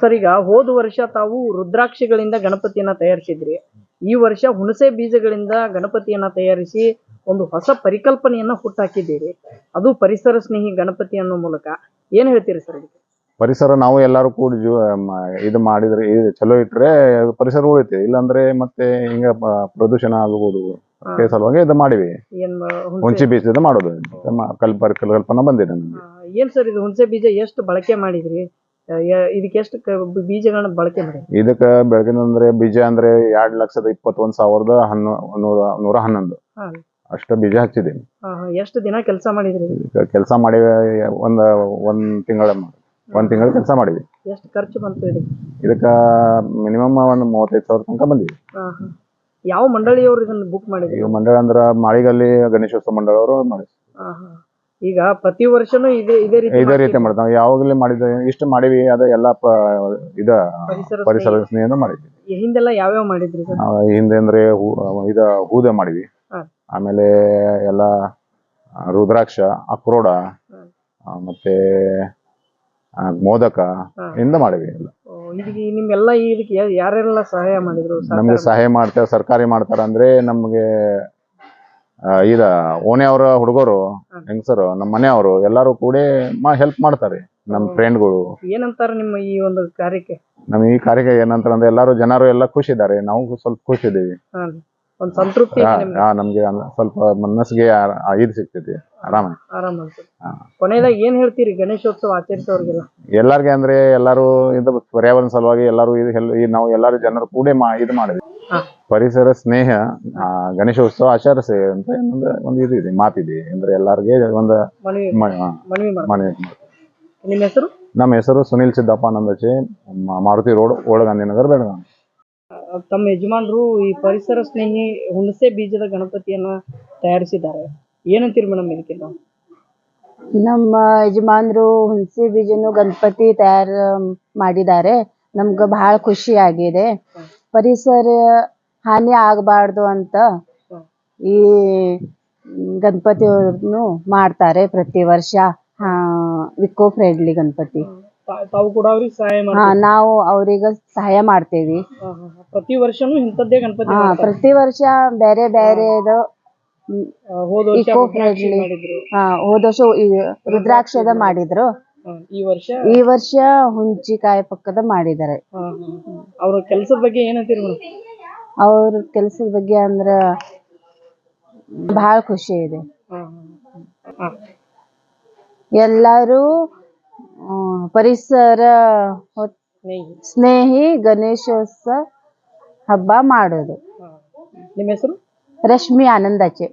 Sir ಈಗ ಹೋದ ವರ್ಷ ತಾವು ರುದ್ರಾಕ್ಷಿಗಳಿಂದ ಗಣಪತಿಯನ್ನ ತಯಾರಿಸಿದ್ರಿ. ಈ ವರ್ಷ ಹುಣಸೆ ಬೀಜಗಳಿಂದ ಗಣಪತಿಯನ್ನ ತಯಾರಿಸಿ ಒಂದು ಹೊಸ ಪರಿಕಲ್ಪನೆಯನ್ನ ಹುಟ್ಟಾಕಿದ್ದೀರಿ. ಅದು ಪರಿಸರ ಸ್ನೇಹಿ ಗಣಪತಿ ಅನ್ನೋ ಮೂಲಕ. ಏನ್ ಹೇಳ್ತೀರಿ ಸರ್ ಇದಕ್ಕೆ? ಪರಿಸರ ನಾವು ಎಲ್ಲರೂ ಕೂಡಿ ಜೀವ ಮ- ಇದು ಮಾಡಿದ್ರೆ ಇದು ಚಲೋ ಇಟ್ರೆ ಅದು ಪರಿಸರ ಉಳಿತೆ ಇಲ್ಲಾಂದ್ರೆ ಮತ್ತೆ ಹಿಂಗ ಪ- ಪ್ರದೂಷಣ ಆಗಬಹುದು ಸಲುವಾಗಿ ಇದು ಮಾಡಿವಿ. ಏನ್ ಮ- ಹುಣಸೆ ಬೀಜದ ಮಾಡೋದು. ಕಲ್ಪ ಕಲ್ಪನಾ ಬಂದಿದೆ ನಮ್ಗೆ. ಆ, ಏನ್ ಸರ್ ಇದು ಹುಣಸೆ ಬೀಜ ಎಷ್ಟು ಬಳಕೆ ಮಾಡಿದ್ರಿ? ಇದಕ್ಕೆ ಎಷ್ಟು ಬೀಜಗಳನ್ನ ಬಳಕೆ ಮಾಡಿ? ಇದಕ್ಕ ಬೆಳಗಿನ ಅಂದ್ರೆ ಬೀಜ ಅಂದ್ರೆ ಎರಡ್ ಲಕ್ಷದ ಇಪ್ಪತ್ತೊಂದ್ ಸಾವಿರದ ಹನ್ನೊ ನೂರ ನೂರ ಹನ್ನೊಂದು. ಅಷ್ಟ ಬೀಜ ಹಚ್ಚಿದ್ದೀನಿ ಎಷ್ಟು ದಿನ ಕೆಲಸ ಮಾಡಿದ್ರಿ? ಕೆಲಸ ಮಾಡಿ ಒಂದ್ ಒಂದ್ ತಿಂಗಳ ಒಂದ್ ತಿಂಗಳ ಕೆಲಸ ಮಾಡಿದ್ವಿ ಎಷ್ಟು ಖರ್ಚು ಬಂತು ಇದಕ್ಕೆ? ಇದಕ್ಕ ಮಿನಿಮಮ್ ಒಂದ್ ಮೂವತ್ತೈದು ಸಾವಿರ ತನಕ ಹಾ. ಯಾವ ಮಂಡಳಿಯವರು ಇದನ್ನ ಬುಕ್ ಮಾಡಿದ್ರಿ? ಮಂಡಳಿ ಅಂದ್ರ ಮಾಳಿಗಲ್ಲಿ ಗಣೇಶೋತ್ಸವ ಮಂಡಳ ಅವರು ಮಾಡಿ. ಈಗ ಪ್ರತಿ ವರ್ಷನೂ ಇದೇ ಇದೇ ರೀತಿ ಇದೇ ರೀತಿ ಮಾಡ್ತಾವ ಯಾವಾಗಲೇ ಮಾಡಿದ ಇಷ್ಟು ಮಾಡಿವಿ ಅದ ಎಲ್ಲ ಪ ಇದ ಪರಿಸರ ಪರಿಸರ ಮಾಡಿದ್ವಿ. ಹಿಂದೆಲ್ಲ ಯಾವ್ಯಾವ ಮಾಡಿದ್ರಿ ಸರ್ ನಾವು ಹಿಂದೆ ಅಂದ್ರೆ ಹೂ ಇದ ಹೂದೆ ಮಾಡಿವಿ ಹಾ. ಆಮೇಲೆ ಎಲ್ಲ ರುದ್ರಾಕ್ಷ ಅಕ್ರೋಡ. ಆ, ಮತ್ತೆ ಆ, ಮೋದಕ ಹಾ. ಇಂದ ಮಾಡಿವಿ ಎಲ್ಲ ಓ, ಇದಕ್ಕೆ ನಿಮ್ಗೆಲ್ಲ ಇದಕ್ಕೆ ಯಾ- ಯಾರೆಲ್ಲ ಸಹಾಯ ಮಾಡಿದ್ರು ಸರ್ಕಾರ ನಮ್ಗೆ ಸಹಾಯ ಮಾಡ್ತಾರೆ ಸರ್ಕಾರಿ ಮಾಡ್ತಾರ ಅಂದ್ರೆ ನಮ್ಗೆ ಇದ ಓಣೆಯವರ ಹುಡುಗರು. ಹೆಂಗಸರು ನಮ್ಮ ಮನೆಯವರು ಎಲ್ಲರೂ ಕೂಡಿ ಹೆಲ್ಪ್ ಮಾಡ್ತಾರೆ ನಮ್ಮ. ಫ್ರೆಂಡ್ಗಳು ಏನಂತಾರ ನಿಮ್ಮ ಈ ಒಂದು ಕಾರ್ಯಕ್ಕೆ ನಮ್ ಈ ಕಾರ್ಯಕ್ಕೆ ಏನಂತಾರೆ ಅಂದ್ರೆ ಎಲ್ಲಾರು ಜನರು ಎಲ್ಲ ಖುಷಿ ಇದ್ದಾರೆ ನಾವು ಸ್ವಲ್ಪ ಖುಷಿ ಇದ್ದೀವಿ ಹಾ. ಒಂದ್ ಸಂತೃಪ್ತಿ ಇದೆ ನಿಮ್ಗೆ. ಆ, ನಮ್ಗೆ ಅಂದ್- ಸ್ವಲ್ಪ ಮನಸ್ಸಿಗೆ ಆ- ಆ ಇದು ಸಿಗ್ತೈತಿ ಆರಾಮ. ಆರಾಮ ಅನ್ಸುತ್ತೆ. ಹಾ. ಕೊನೆಯದಾಗ ಏನ್ ಹೇಳ್ತೀರಿ ಗಣೇಶೋತ್ಸವ ಆಚರಿಸೋರ್ಗೆಲ್ಲ? ಎಲ್ಲಾರ್ಗೆ ಅಂದ್ರೆ ಎಲ್ಲಾರು ಇದು ಪರ್ಯಾವರಣ ಸಲುವಾಗಿ ಎಲ್ಲಾರು ಇದು ಹೆಲ್- ಈ ನಾವು ಎಲ್ಲಾರು ಜನರು ಕೂಡ ಮಾ ಇದು ಮಾಡಿದ್ವಿ. ಹಾ. ಪರಿಸರ ಸ್ನೇಹ ಆ, ಗಣೇಶೋತ್ಸವ ಆಚರಿಸಿ ಅಂತ ಇನ್ನೊಂದು ಒಂದು ಇದು ಇದೆ ಮಾತಿದೆ ಅಂದ್ರೆ ಎಲ್ಲಾರ್ಗೆ ಒಂದು ಮನವಿ ಮ- ಆ, ಮನವಿ ಮಾಡ ಮನೆ ನಿಮ್ಮ ಹೆಸರು? ನಮ್ಮ ಹೆಸರು ಸುನಿಲ್ ಸಿದ್ದಪ್ಪ ನಂದಚಿ ಮ- ಮಾರುತಿ ರೋಡ್ ಓಳಗಾಂಧಿನಗರ್ ಬೆಳಗಾವಿ. ತಮ್ಮ ಯಜಮಾನರು ಈ ಪರಿಸರ ಸ್ನೇಹಿ ಹುಣಸೆ ಬೀಜದ ಗಣಪತಿಯನ್ನ ತಯಾರಿಸಿದ್ದಾರೆ. ಏನಂತೀರಿ ಮೇಡಮ್ ಇದಕ್ಕೆ ನಮ್ಮ ಯಜಮಾನರು ಹುಣಸೆ ಬೀಜನು ಗಣಪತಿ ತಯಾರ ಮಾಡಿದ್ದಾರೆ. ನಮ್ಗ ಬಹಳ ಖುಷಿ ಆಗಿದೆ. ಪರಿಸರ ಹಾನಿ ಆಗಬಾರ್ದು ಅಂತ ಈ ಗಣಪತಿಯನ್ನು ಮಾಡ್ತಾರೆ ಪ್ರತಿ ವರ್ಷ ವಿಕೋ ಫ್ರೆಂಡ್ಲಿ ಗಣಪತಿ. ತಾವು ಕೂಡ ಅವ್ರಿಗೆ ಸಹಾಯ ಹಾ ನಾವು ಅವ್ರಿಗ ಸಹಾಯ ಮಾಡ್ತೇವಿ. ಪ್ರತಿ ವರ್ಷನೂ ಇಂಥದ್ದೇ ಗಣಪತಿ ಹಾ ಮಾಡ್ತಾರೆ. ಪ್ರತಿ ವರ್ಷ ಬೇರೆ ಬೇರೆದು ಆ, ಹೋದ ವರ್ಷ Eco ರುದ್ರಾಕ್ಷಿ friendly. ಮಾಡಿದ್ರು. ಹಾ ಹೋದ ವರ್ಷ ಈ ರುದ್ರಾಕ್ಷದ ಮಾಡಿದ್ರು. ಆ, ಈ ವರ್ಷ? ಈ ವರ್ಷ ಹುಂಚಿಕಾಯಿ ಪಕ್ಕದ ಮಾಡಿದ್ದಾರೆ. ಆ, ಅವ್ರ ಕೆಲಸದ ಬಗ್ಗೆ ಏನಂತೀರಿ ಮೇಡಮ್? ಅವ್ರ ಕೆಲ್ಸದ ಬಗ್ಗೆ ಅಂದ್ರ ಬಹಳ ಖುಷಿ ಇದೆ. ಎಲ್ಲರೂ ಪರಿಸರ ಹೊತ್- ಸ್ನೇಹಿ ಗಣೇಶೋತ್ಸವ ಹಬ್ಬ ಮಾಡೋದು ನಿಮ್ಮ ಹೆಸರು ರಶ್ಮಿ ಆನಂದಾಚೆ